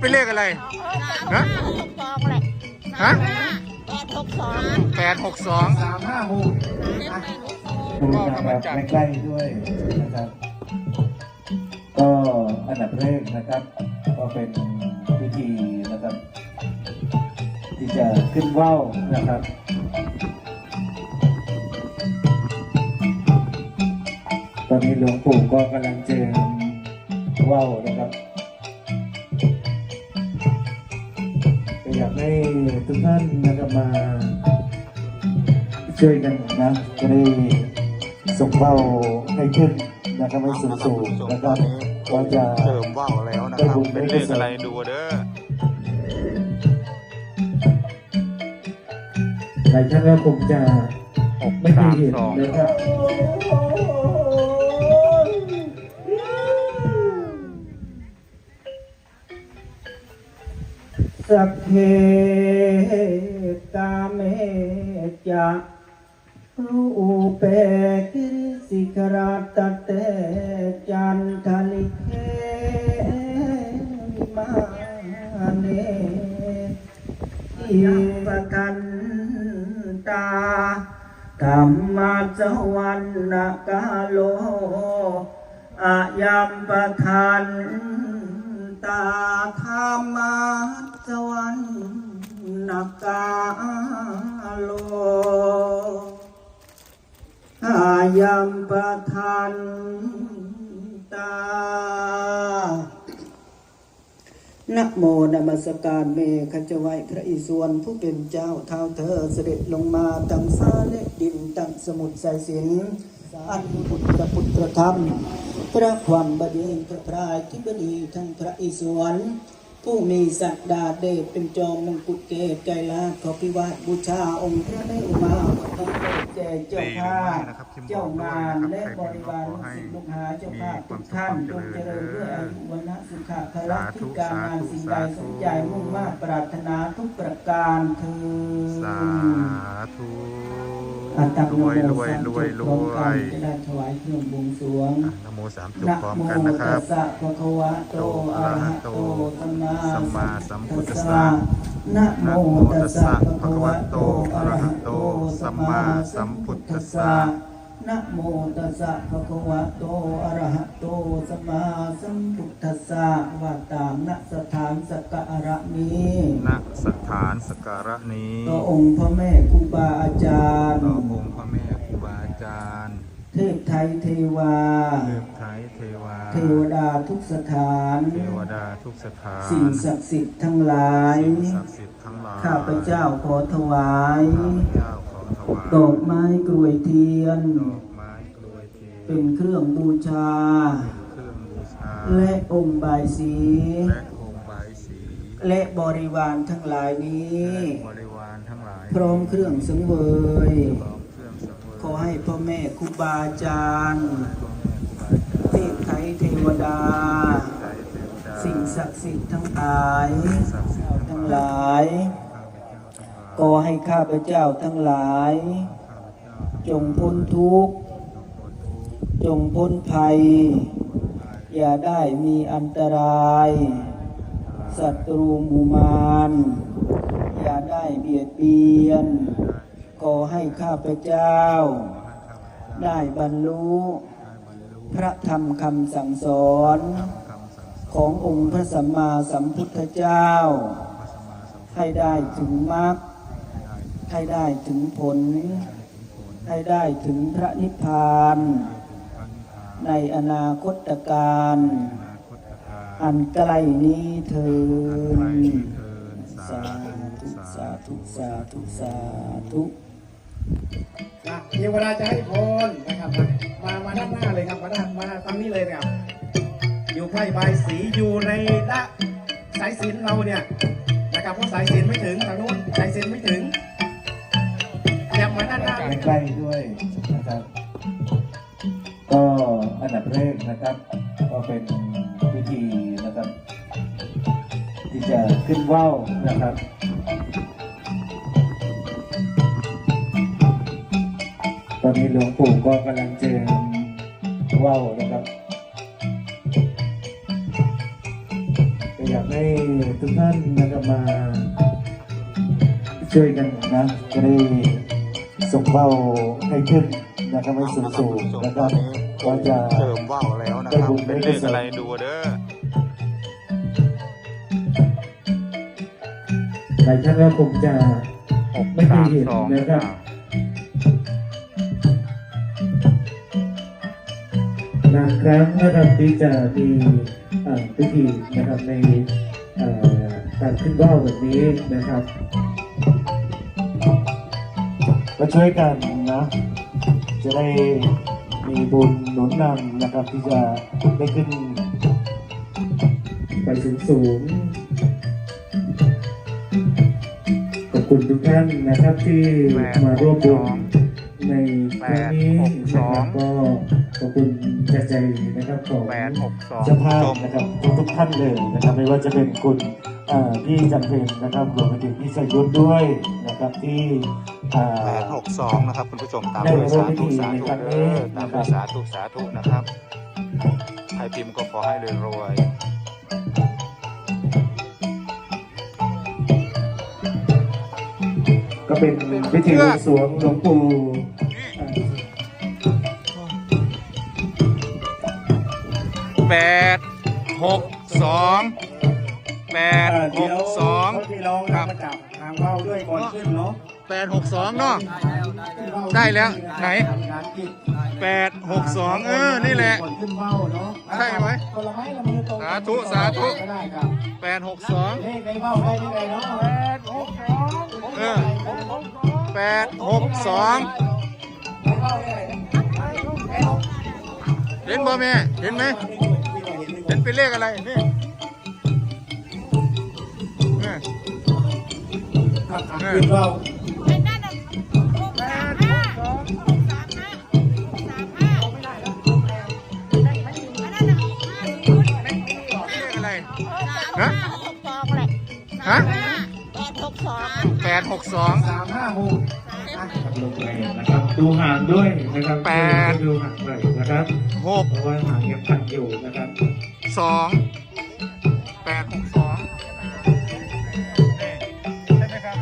เป็นเลขอะไรฮะหกสองแหละฮะแปดหกสองแปดหกสองสามห้าหกก็กำลังจัดใกล้ๆด้วยนะครับ ก็อันดับแรกนะครับ ก็เป็นพิธีนะครับ ที่จะขึ้นว่าวนะครับตอนนี้หลวงปู่ก็กำลังเจิมว่าวนะครับ ให้ทุกท่านนะครับมา ช่วยกันนะจะได้ส่งเป้าให้ขึ้นนะครับให้สูงสูงนะครับว่าจะเจิมว่าวแล้วนะครับเป็นเลขอะไรดูเด้อหลายท่านก็คงจะไม่เคยเห็นนะครับ สัพเพกาเมจะรูเปกิริสิกราตเตจันทลิเควิมาเนอิปกันตาธรรมาสวรรณกาโลอายัมปทานตาธรรมา ณกาโลอายัมปทานตานะโมนมัสการเมขจไว้พระอิศวรผู้เป็นเจ้าเท้าเธอเสด็จลงมาตั้งสาแลดินตั้งสมุทรสายสินอันพุทธพุทธธรรม พระความบดีพระพรายที่บดีทั้งพระอิศวร ผู้มีสักดาเดชเป็นจอมมงกุฎเกศไกรลาขอพิวาทบูชาองค์พระแม่อุมาขอแก่เจ้าข้าเจ้างานและบริวารลูกศิษย์ลูกหาเจ้าข้าทุกท่านจงเจริญด้วยอายุวันนะสุขะพละทุกการงานสิ่งใดสนใจมุ่งมา่ปรารถนาทุกประการเถิดสาธุ อัตตรวยรวยรวยรพร้อมวกันยจะได้ถวายเครื่องบวงสรวงอะนะโมสามจบนะพร้อมโมกันนะคตัรับสสะภะคะวะโตอะระหะโตสัมมาสัมมาสัมพุทธัสสะนะโมนะโมตัตัสสสะสะภะภะคะคะวะวะโตโตอะอะระระหะหะโตโตสัสัมมมามาสัสัมมพุพุททธัธัสสสะสะ นะโมตัสสะภะคะวะโต อะระหะโตสัมมาสัมพุทธัสสะว่าตามณสถานสักการะนี้ณสถานสกการะนี้ต่อองค์พระแม่ครูบาอาจารย์ ต่อองค์พระแม่ครูบาอาจารย์ เทพไทยเทวา เทพไทยเทวา เทวดาทุกสถาน เทวดาทุกสถาน สิ่งศักดิ์สิทธิ์ทั้งหลาย สิ่งศักดิ์สิทธิ์ทั้งหลาย ข้าพเจ้าขอถวาย ข้าพเจ้าขอถวาย ดอกไม้กรวยเทียนดอกไม้กลวยเทียน เป็นเครื่องบูชาเครื่องบูชาและองค์บายสีและองค์บายสี และบริวารทั้งหลายนี้และบริวารทั้งหลายพร้อมเครื่องสังเวยพร้อมเครื่องสังเวย ขอให้พ่อแม่ครูบาอาจารย์พ่อแม่ครูบาอาจารย์เทพไทยเทวดาใจเทวดา สิ่งศักดิ์สิทธิ์ทั้งหลายศักดิ์สิทธิ์ทั้ทั้งงหหลายลาย ข้าพเจ้าทั้งหลายขอให้ข้าพเจ้าทั้งหลาย จงพ้นทุกข์ จงพ้นภัย อย่าได้มีอันตรายศัตรูมูมารอย่าได้เบียดเบียนขอให้ข้าพเจ้า ได้บรรลุ พระธรรมคำสั่งสอน ขององค์พระสัมมาสัมพุทธเจ้า ให้ได้ถึงมรรค ให้ได้ถึงผล ให้ได้ถึงพระนิพพาน ในอนาคตการ อันใกล้นี้เถิดไปเทินสาธุสาธุสาธุเวดาจะให้พรนะครับ มามาด้านหน้าเลยครับมาด้านมาตรงนี้เลยเนี่ยอยู่ใกล้ใบสีอยู่ในละสายสินเราเนี่ยนะครับเพราะสายสินไม่ถึงทางนู้นสายสินไม่ถึง มาด้านหน้าใกล้ๆด้วยนะครับ ก็อันดับแรกนะครับ ก็เป็นพิธีนะครับ ที่จะขึ้นว่าวนะครับตอนนี้หลวงปู่ก็กำลังเจิมว่าวนะครับอยากให้ทุกท่านนะครับมาช่วยกันนะจะได้ ส่งเบ้าให้ขึ้นนะครับให้สูงสูงๆนะครับก็จะเติมว่าวแล้วนะครับเป็นเลขอะไรดูเด้อหลายท่านก็คงจะไม่เคสายเห็นนะครับบางครั้งนะครับที่จะมีพิธีนะครับในการขึ้นว่าวแบบนี้นะครับ ก็ช่วยกันนะ จะได้มีบุญหนุนนำนะครับที่จะได้ขึ้น ไปสูงสูงๆขอบคุณทุกท่านนะครับที่มาร่วมบุญในครั้งนี้นะครับก็ ขอบคุณจากใจนะครับของแปดหกสองเจ้าภาพชมนะครับทุกทุกๆท่านเลยนะครับไม่ว่าจะเป็นคุณเอ่อพี่จำเป็นนะครับรวมไปถึงพี่ชัยยุทธด้วยนะครับที่อ่าแปดหกสองนะครับคุณผู้ชมตามได้ด้วยร่วสามธุพิธีสาในธุครั้งเด้นี้อตามด้วยสาธุสาธุนะครับใครพิมพ์ก็ขอให้รวยก็เป็นพิธีบวงสรวงหลวงปู่ แปดหกสองแปดหกสองพี่น้องครับมาจับทางเข้าด้วยก่อนขึ้นเนาะแปดหกสองเนาะได้แล้วไหนงานกิจแปดหกสองเออ นี่แหละก่อนขึ้นเบ้าเนาะใช่ไหมคนละไม้ละมือตรงสาธุ สาธุก็ได้ครับแปดหกสองเลขในเบ้าได้ที่ไหนเนาะแปดหกสองเออแปดหกสองเห็นบ่แม่ เห็นไหม เห็นเป็นเลขอะไรนี่เออขึ้นเบ้าไอ้นั่นน่ะหกสามห้าหกสามห้าสามห้าอันนั้นน่ะห้าศูนย์เลขอะไรสามห้าหกสองแหละฮะสามห้าแปดหกสองแปดหกสองสามห้าหก ลงไปนะครับ ดูหางด้วยนะครับแปด ดูหางหน่อยนะครับ หกเพราะว่าหางยังพันอยู่นะครับสองแปดหกสองใช่ไหมครับ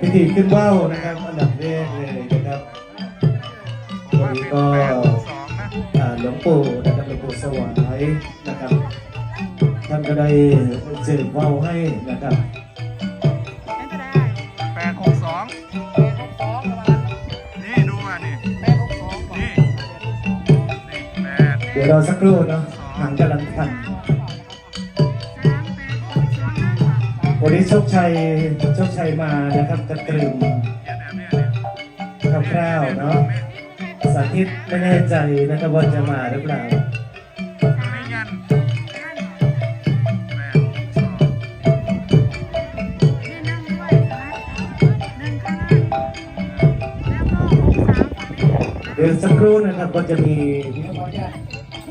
พิธีขึ้นว่าวนะครับอันดับแรกเลยนะครับวันนี้ก็แปดหกสองนะอ่าหลวงปู่นะครับหลวงปู่สวายนะครับ ท่านก็ได้เจิมว่าวให้นะครับ นี่ดูอะนี่นี่นี่แปดเดี๋ยวราสักครู่เนาะหางกำลังพันวันนี้โชคชัยโชคชัยมานะครับกระตรึมคร่าวๆเนาะสาธิตไม่แน่ใจนะครับว่าจะมาหรือเปล่า เดี๋ยวสักครู่นะครับก็จะมี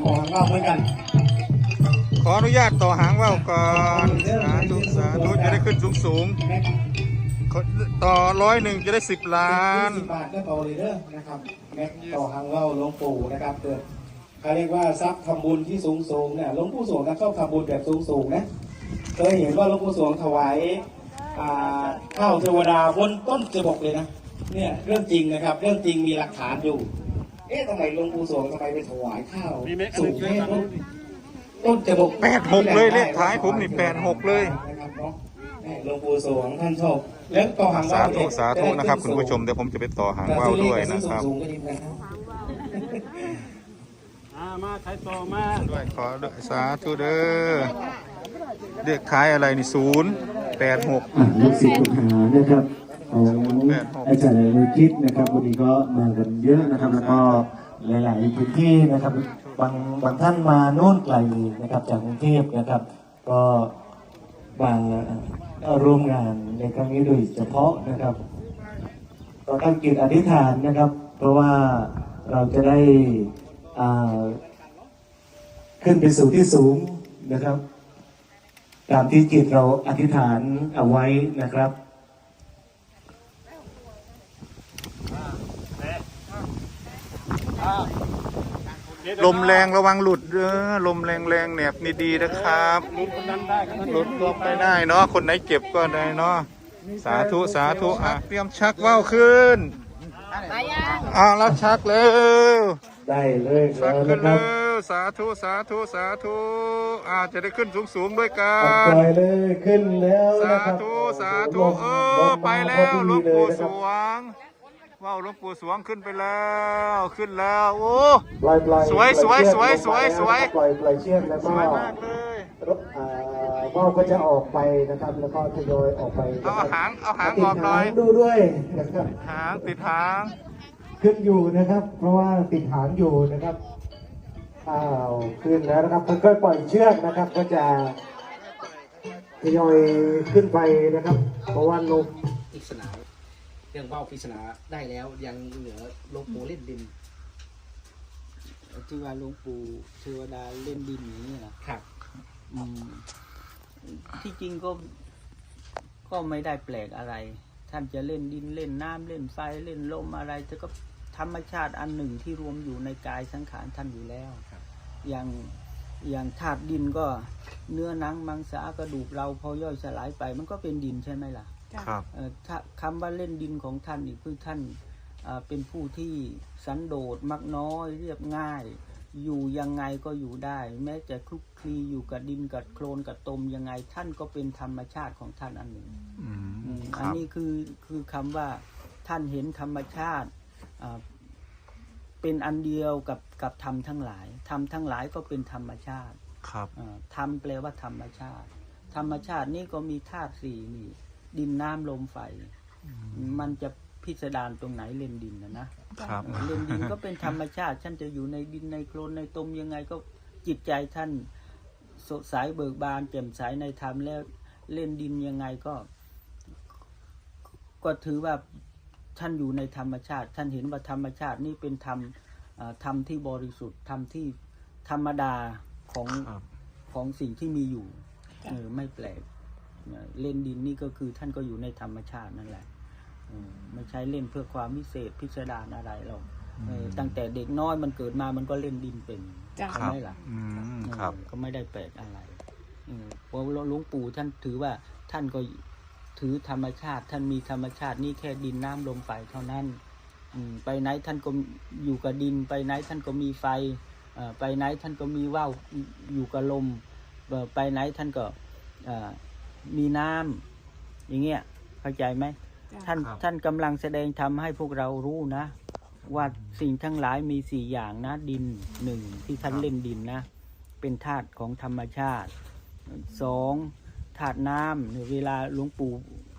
ขอเบ้าเหมือนกัน ขออนุญาตต่อหางว่าวก่อนสาธุสาธุจะได้ขึ้นสูงสูงแม็กๆขอต่อร้อยหนึ่งจะได้สิบล้าน สิบบาทก็ต่อเลยเด้อนะครับแม็กต่อหางเบ้าหลวงปู่นะครับเกิดเขาเรียกว่าทรัพย์ทำบุญที่สูงสูงๆเนี่ยหลวงปู่สวงนะชอบทำบุญแบบสูงสูงๆนะเคยเห็นว่าหลวงปู่สวงถวายอ่าข้าวเทวดาบนต้นจะบอกเลยนะ เนี่ยเรื่องจริงนะครับ เรื่องจริงมีหลักฐานอยู่ เอ๊ะทำไมหลวงปู่สวงทำไมไปถวายข้าวสูงแค่ต้นต้นจะบอกแปดหกเลยเลขท้ายผมนี่แปดหกเลยนะครับเนาะนี่หลวงปู่สวงท่านชอบแล้วต่อหางสาว่าวธุเนี่ยสาธุนะครับคุณผู้ชมเดี๋ยวผมจะไปต่อหางว่าวด้วยนะครับสูงๆก็ดีนะครับด้วยขอด้วยสาธุเด้อเลขท้ายอะไรนี่ศูนย์แปดหกอ่าลูกศิษย์ลูกหานะครับ ของอาจารย์ในคิดนะครับวันนี้ก็มากันเยอะนะครับ แล้วก็หลาย ๆ พื้นที่นะครับบางบางท่านมาโน่นไกลนะครับจากกรุงเทพนะครับ ก็มาร่วมงานในครั้งนี้โดยเฉพาะนะครับก็ตั้งจิตอธิษฐานนะครับ เพราะว่าเราจะได้อ่าขึ้นไปสู่ที่สูงนะครับ ตามที่จิตเราอธิษฐานเอาไว้นะครับ ลมแรงระวังหลุดเด้อลมแรงแรงๆแหนบนี่ดีนะครับหลุดลงไปได้เนาะคนไหนเก็บก็ได้เนาะสาธุสาธุอะเตรียมชักว่าวขึ้นไปยังอ่าแล้วชักเร็วได้เลยชักแล้วขึ้นะนครัเร็บวสาธุสาธุสาธุอาจะได้ขึ้นสูงสูงๆด้วยกัปนล่อยเลยขึ้นแล้วสานะครับธุสาธุลมเอลอมไปมาแล้พอวหลดีวงเลยปู่นะสครับวง ว้าวหลวงปู่สวงขึ้นไปแล้วขึ้นแล้วโอ้ปล่อยปล่อยสวยปล่อสวยเชือกสวยลงไปสวยแล้นะครับปล่อยปล่อยเชือกแล้วสก็วยมากเลยรถอ่าว่าวก็จะออกไปนะครับ แล้วก็ทยอยออกไปเอานะครับหางเอาหางติอดอกหน่อยดูด้วยนะครับหางติดหางขึ้นอยู่นะครับ เพราะว่าติดหางอยู่นะครับอ้าวขึ้นแล้วนะครับค่อยๆปล่อยเชือกนะครับ ก็จะทยอยขึ้นไปนะครับ เพราะว่าลมปริศนาเรื่องว่าวปริศนาได้แล้ว ยังเหลือหลวงปู่เล่นดินที่ว่าหลวงปู่เทวดาเล่นดินอย่างนี้นะครับ อืมที่จริงก็ก็ไม่ได้แปลกอะไร ท่านจะเล่นดินเล่นน้ำเล่นไฟเล่นลมอะไรแต่ก็ธรรมชาติอันหนึ่งที่รวมอยู่ในกายสังขารท่านอยู่แล้วครับ อย่างอย่างธาตุดินก็เนื้อหนังมังสากระดูกเราพอย่อยสลายไป มันก็เป็นดินใช่ไหมล่ะ ครับเอ่อถ้าคำว่าเล่นดินของท่านนี่คือท่านอ่าเป็นผู้ที่สันโดษมักน้อยเรียบง่าย อยู่ยังไงก็อยู่ได้ แม้จะคลุกคลีอยู่กับดินกับโคลนกับตมยังไงท่านก็เป็นธรรมชาติของท่านอันหนึ่ง อืมอืมคอันรับนี้คือคือคำว่าท่านเห็นธรรมชาติอ่าเป็นอันเดียวกับกับธรรมทั้งหลายธรรมทั้งหลายก็เป็นธรรมชาติครับอ่าธรรมแปลว่าธรรมชาติ ธรรมชาตินี่ก็มีธาตุสี่นี่ ดินน้ำลมไฟ มันจะพิสดารตรงไหนเล่นดินนะนะครับเออเล่นดินก็เป็นธรรมชาติท่านจะอยู่ในดินในโคลนในตมยังไงก็จิตใจท่านสดใสเบิกบานแจ่มใสในธรรมแล้วเล่นดินยังไงก็ ก็ถือว่าท่านอยู่ในธรรมชาติ ท่านเห็นว่าธรรมชาตินี่เป็นธรรมอ่าธรรมที่บริสุทธิ์ธรรมที่ธรรมดาของครับของสิ่งที่มีอยู่เออไม่แปลกเออ เล่นดินนี่ก็คือท่านก็อยู่ในธรรมชาตินั่นแหละเออไม่ใช่เล่นเพื่อความพิเศษพิสดารอะไรหรอกเออตั้งแต่เด็กน้อยมันเกิดมามันก็เล่นดินเป็นจ้ะใช่ครับไหมล่ะอืมเออครับก็ไม่ได้แปลกอะไรเออเพราะหลวงปู่ท่านถือว่าท่านก็ถือธรรมชาติ ท่านมีธรรมชาตินี่แค่ดินน้ำลมไฟเท่านั้นอืมไปไหนท่านก็อยู่กับดิน ไปไหนท่านก็มีไฟเอ่อไปไหนท่านก็มีว่าวอยู่กับลมเอ่อไปไหนท่านก็เอ่อ มีน้ำอย่างเงี้ยเข้าใจไหมจ้ะท่านครับ ท่านกำลังแสดงทำให้พวกเรารู้นะ ว่าสิ่งทั้งหลายมีสี่อย่างนะ ดินหนึ่งที่ท่านเล่นดินนะ เป็นธาตุของธรรมชาติสองธาตุน้ำเนี่ยเวลาหลวงปู่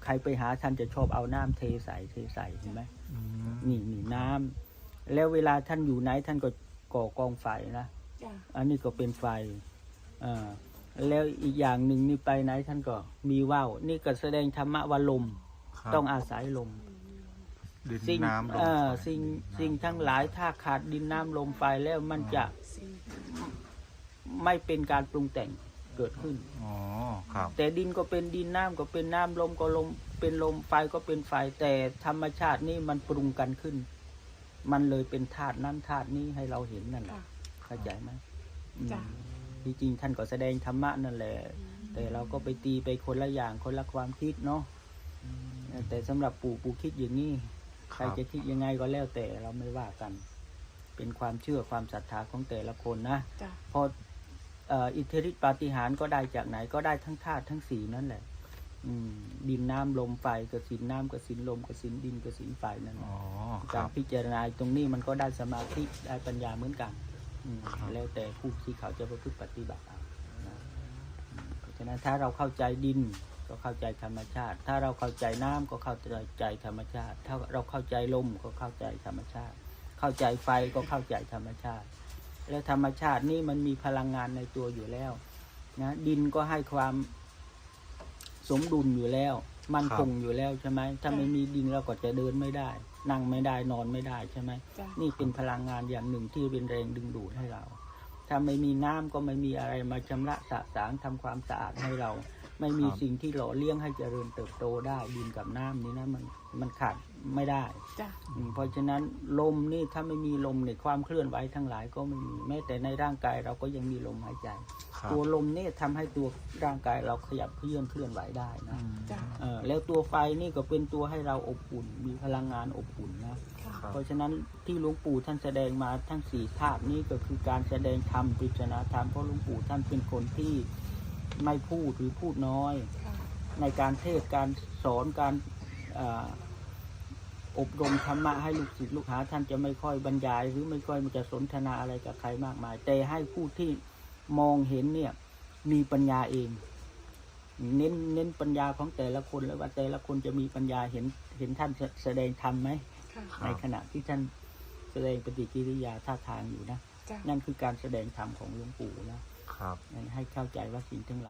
ใครไปหาท่านจะชอบเอาน้ำเทใส่เทใส่เห็นไหม อืม นี่นี่น้ำแล้วเวลาท่านอยู่ไหนท่านก็ก่อกองไฟนะ จ้ะ อันนี้ก็เป็นไฟอ่า แล้วอีกอย่างหนึ่งนี่ไปไหนท่านก็มีว่าวนี่ก็แสดงธรรมะว่าลม ครับต้องอาศัยลม ดินสิ่งน้ำลมเอ่อไฟสิ่งสิ่งทั้งหลายถ้าขาดดินน้ำลมไฟแล้วมันจะสิ่งไม่เป็นการปรุงแต่งเกิดขึ้น อ๋อครับแต่ดินก็เป็นดินน้ำก็เป็นน้ำลมก็ลมเป็นลมไฟก็เป็นไฟแต่ธรรมชาตินี่มันปรุงกันขึ้น มันเลยเป็นธาตุนั้นธาตุนี้ให้เราเห็นนั่นแหค่ะละเข้าใจไหมอืมจ้ะ ที่จริงท่านก็แสดงธรรมะนั่นแหละ แต่เราก็ไปตีไปคนละอย่างคนละความคิดเนาะแต่สำหรับปู่ปู่คิดอย่างนี้ใครจะคิดยังไงก็แล้วแต่เราไม่ว่ากัน เป็นความเชื่อความศรัทธาของแต่ละคนนะจ้ะพอเอ่ออิทธิฤทธิปาฏิหาริย์ก็ได้จากไหนก็ได้ทั้งธาตุทั้งสีนั่นแหละอืมดินน้ำลมไฟกสินน้ำกสินลมกสินดินกสินไฟนั่นแหอ๋ละอคการรับพิจารณาตรงนี้มันก็ได้สมาธิได้ปัญญาเหมือนกัน อืมครับ แล้วแต่ผู้ที่เขาจะประพฤติปฏิบัติเอานะอืมเพราะฉะนั้นถ้าเราเข้าใจดินก็เข้าใจธรรมชาติ ถ้าเราเข้าใจน้ำก็เข้าใจธรรมชาติ ถ้าเราเข้าใจลมก็เข้าใจธรรมชาติ เข้าใจไฟก็เข้าใจธรรมชาติ และธรรมชาตินี่มันมีพลังงานในตัวอยู่แล้วนะดินก็ให้ความสมดุลอยู่แล้ว มันคงอยู่แล้วใช่ไหมถ้าไม่มีดินเราก็จะเดินไม่ได้ นั่งไม่ได้นอนไม่ได้ใช่ไหมจ้ะนี่เป็นพลังงานอย่างหนึ่งที่เป็นแรงดึงดูดให้เรา ถ้าไม่มีน้ำก็ไม่มีอะไรมาชำระสะสางทำความสะอาดให้เรา ไม่มีครับสิ่งที่หล่อเลี้ยงให้เจริญเติบโตได้ดินกับน้ำนี่นะมันมันขาดไม่ได้จ้ะอืมเพราะฉะนั้นลมนี่ถ้าไม่มีลมในยความเคลื่อนไหวทั้งหลายก็ไม่มีแม้แต่ในร่างกายเราก็ยังมีลมหายใจครับ ตัวลมนี่ทำให้ตัวร่างกายเราขยับเคลื่อนเคลื่อนไหวได้นะอืมจ้ะ เออแล้วตัวไฟนี่ก็เป็นตัวให้เราอบอุ่น มีพลังงานอบอุ่นนะค่ะครับเพราะฉะนั้นที่หลวงปู่ท่านแสดงมาทั้งสี่ภาพนี้ก็คือการแสดงธรรมปริศนาธรรมเพราะหลวงปู่ท่านเป็นคนที่ไม่พูดหรือพูดน้อย ค่ะ ในการเทศน์การสอนการเอ่ออบรมธรรมะให้ลูกศิษย์ลูกหาท่านจะไม่ค่อยบรรยาย หรือไม่ค่อยมันจะสนทนาอะไรกับใครมากมาย แต่ให้ผู้ที่ มองเห็นเนี่ย มีปัญญาเอง เน้นเน้นปัญญาของแต่ละคนแล้วว่าแต่ละคนจะมีปัญญาเห็นเห็นท่านแสแสดงธรรมไหมค่ะในขณะที่ท่านแสดงปฏิกิริยาท่าทางอยู่นะจ้ะนั่นคือการแสดงธรรมของหลวงปู่นะครับให้เข้าใจว่าสิ่งทั้งหลาย